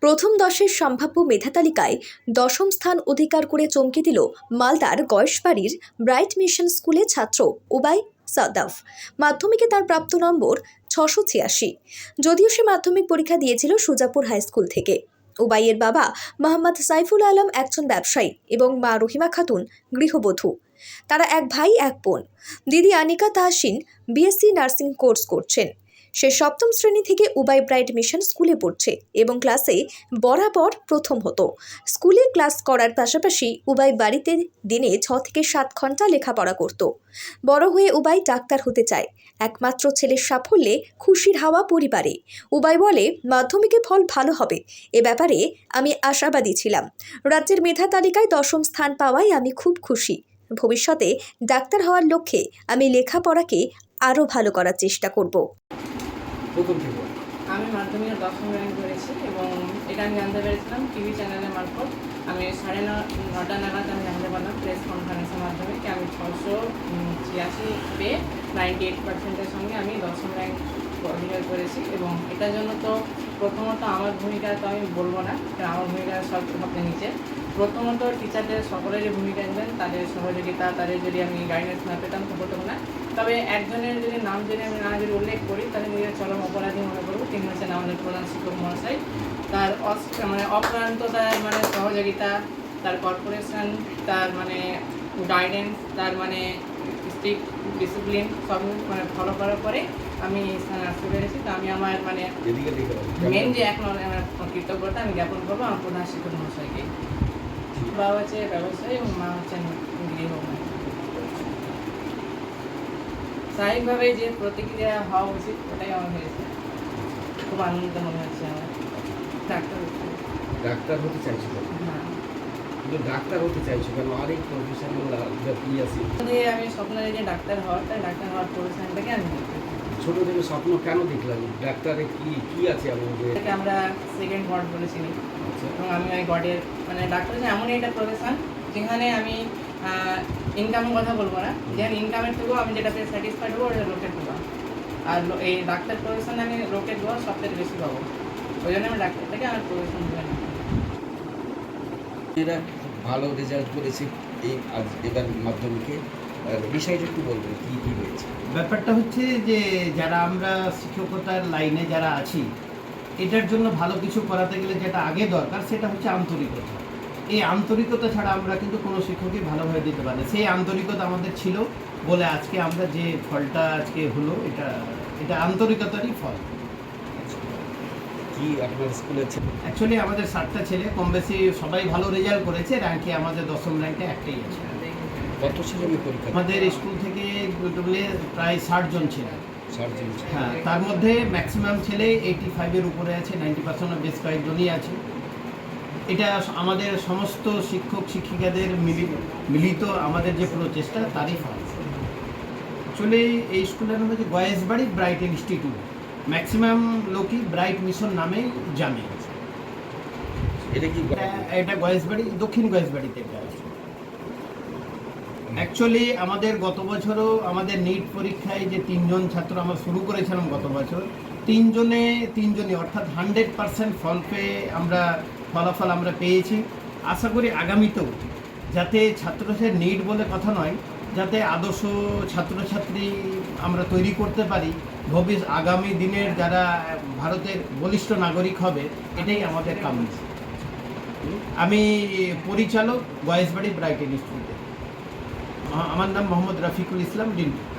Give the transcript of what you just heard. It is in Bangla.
প্রথম দশের সম্ভাব্য মেধা তালিকায় দশম স্থান অধিকার করে চমকে দিল মালদার গয়েশবাড়ির ব্রাইট মিশন স্কুলের ছাত্র উবাই সাদাফ মাধ্যমিকে তার প্রাপ্ত নম্বর ছশো ছিয়াশি। যদিও সে মাধ্যমিক পরীক্ষা দিয়েছিল সুজাপুর হাই স্কুল থেকে। উবাইয়ের বাবা মোহাম্মদ সাইফুল আলম একজন ব্যবসায়ী এবং মা রহিমা খাতুন গৃহবধূ। তারা এক ভাই, এক বোন। দিদি Anika Tahsin BSc nursing course করছেন। সে সপ্তম শ্রেণি থেকে উবাই ব্রাইট মিশন স্কুলে পড়ছে এবং ক্লাসে বরাবর প্রথম হতো। স্কুলে ক্লাস করার পাশাপাশি উবাই বাড়িতে দিনে ছ থেকে সাত ঘণ্টা লেখাপড়া করত। বড় হয়ে উবাই ডাক্তার হতে চায়। একমাত্র ছেলের সাফল্যে খুশির হাওয়া পরিবারে। উবাই বলে, মাধ্যমিকে ফল ভালো হবে। এ ব্যাপারে আমি আশাবাদী ছিলাম। রাজ্যের মেধা তালিকায় দশম স্থান পাওয়ায় আমি খুব খুশি। ভবিষ্যতে ডাক্তার হওয়ার লক্ষ্যে আমি লেখাপড়াকে আরও ভালো করার চেষ্টা করব। প্রথম থেকে আমি মাধ্যমিকে দশম র্যাঙ্ক করেছি এবং এটা আমি জানতে পেরেছিলাম টিভি চ্যানেলের মারফত। আমি সাড়ে নটা নাগাদ আমি জানতে পারলাম প্রেস কনফারেন্সের মাধ্যমে কি আমি ছশো ছিয়াশি পেয়ে নাইনটি এইট পার্সেন্টের সঙ্গে আমি দশম র্যাঙ্ক অধিকার করেছি এবং এটার জন্য তো প্রথমত আমার ভূমিকা তো আমি বলব না আমার ভূমিকা সব সবচেয়ে নিচে। প্রথমত টিচারদের সকলের যে ভূমিকা নেবেন তাদের সহযোগিতা তাদের যদি আমি গাইডেন্স না পেতাম তো হতো না। তবে একজনের যদি নাম যদি আমি না যদি উল্লেখ করি তাহলে নিজের চরম অপরাধী মনে করব। তিনি হচ্ছেন আমাদের প্রধান শিক্ষক মহাশয়। তার মানে অক্লান্ত তার মানে সহযোগিতা তার কর্পোরেশন তার মানে গাইডেন্স তার মানে স্ট্রিক্ট ডিসিপ্লিন সব মানে ফলো করার পরে আমি এই স্থানে আসতে পেরেছি তো আমি আমার মানে মেন যে এখন আমার কৃতজ্ঞতা আমি জ্ঞাপন করব আমার প্রধান শিক্ষক মহাশয়কে। বাবা হচ্ছে ব্যবসায়ী এবং মা হচ্ছেন গৃহবধূ স্বাভাবিকভাবে যে প্রতিক্রিয়া হওয়া উচিত ওটাই আমার হয়েছে। খুব আনন্দিত মনে হচ্ছে আমার। ডাক্তার। ডাক্তার হতে চাইছো কেন? হ্যাঁ কিন্তু ডাক্তার হতে চাইছো কেন? অনেক প্রফেশনাল কি আছে? আমি স্বপ্ন যে ডাক্তার হওয়ার তাই ডাক্তার হওয়ার প্রফেশনটাকে আমি। ছোট থেকে স্বপ্ন কেন দেখলাম? ডাক্তারে কি কি আছে এটাকে আমরা সেকেন্ড গড বলেছিলাম। আচ্ছা, এবং আমি ওই গডের মানে ডাক্তার এমনই একটা প্রফেশন যেখানে আমি ইনকামের কথা বলব না। যেখানে ইনকামের থেকেও আমি যেটা স্যাটিসফাইড হব ওটা লোকের দেওয়া আর এই ডাক্তার প্রফেশনে আমি লোকের দেওয়া সবথেকে বেশি পাবো। ওই জন্য আমি ডাক্তারটাকে আমার প্রফেশন ধরে নিই এরা ভালো রেজাল্ট করেছে এই আজ এবার মাধ্যমিকে। বিষয়টা একটু বলবেন কি কি হয়েছে? ব্যাপারটা হচ্ছে যে যারা আমরা শিক্ষকতার লাইনে যারা আছি এটার জন্য ভালো কিছু করাতে গেলে যেটা আগে দরকার সেটা হচ্ছে আন্তরিকতা। এই আন্তরিকতা ছাড়া আমরা কিন্তু কোনো শিক্ষকই ভালোভাবে দিতে পারি সেই আন্তরিকতা আমাদের ছিল বলে আজকে আমরা যে ফলটা আজকে হলো এটা এটা আন্তরিকতারই ফল। কি আপনার স্কুলের ছেলে? অ্যাকচুয়ালি আমাদের সাতটা ছেলে কম বেশি সবাই ভালো রেজাল্ট করেছে র্যাঙ্কে আমাদের দশম র্যাঙ্কে একটাই আছে। কত ছেলে মেয়ে পরীক্ষা আমাদের স্কুল থেকে টোটালে প্রায় ষাট জন ছিল হ্যাঁ তার মধ্যে ম্যাক্সিমাম ছেলে এইটি ফাইভের উপরে আছে নাইনটি পার্সেন্ট বেশ কয়েকজনই আছে। এটা আমাদের সমস্ত শিক্ষক শিক্ষিকাদের মিলিত মিলিত আমাদের যে প্রচেষ্টা তারই ফল। অ্যাকচুয়ালি এই স্কুলের নাম হচ্ছে গয়েশবাড়ি ব্রাইট ইনস্টিটিউট। ম্যাক্সিমাম লোকই ব্রাইট মিশন নামে জানে। এটা কি এটা- এটা গয়েশবাড়ি দক্ষিণ গয়েশবাড়িতে এটা আছে। অ্যাকচুয়ালি আমাদের গত বছরও আমাদের নিট পরীক্ষায় যে তিনজন ছাত্র আমরা শুরু করেছিলাম গত বছর, তিনজনে, তিনজনই, অর্থাৎ হান্ড্রেড পার্সেন্ট ফল পেয়ে আমরা, ফলাফল আমরা পেয়েছি। আশা করি আগামীতেও যাতে ছাত্রদের নিট বলে কথা নয়, যাতে আদর্শ ছাত্রছাত্রী আমরা তৈরি করতে পারি, ভবিষ্যৎ, আগামী দিনের যারা ভারতের বলিষ্ঠ নাগরিক হবে, এটাই আমাদের কাম্য আমি পরিচালক গয়েশবাড়ি ব্রাইট ইনস্টিটিউটে আমার নাম মোহাম্মদ রফিকুল ইসলাম ডিন্টু।